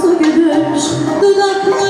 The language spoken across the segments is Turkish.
su gülüş dudakları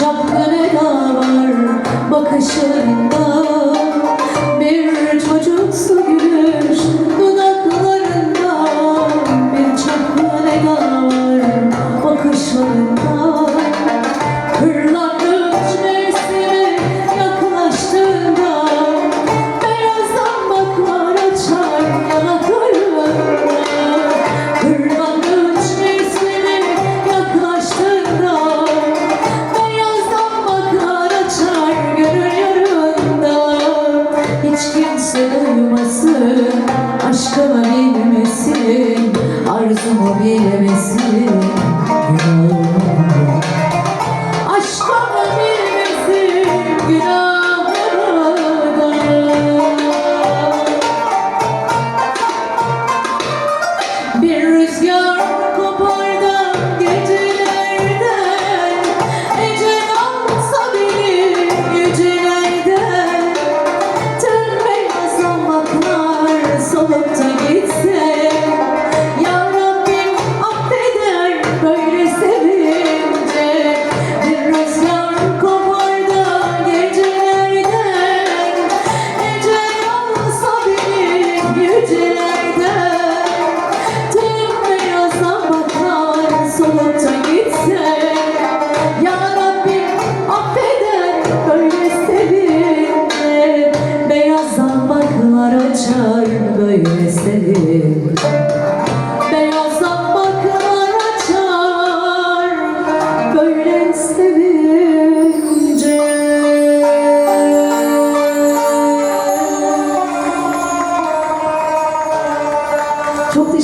şapkanı da var bakışında aşkını bilmesin, arzumu bilmesin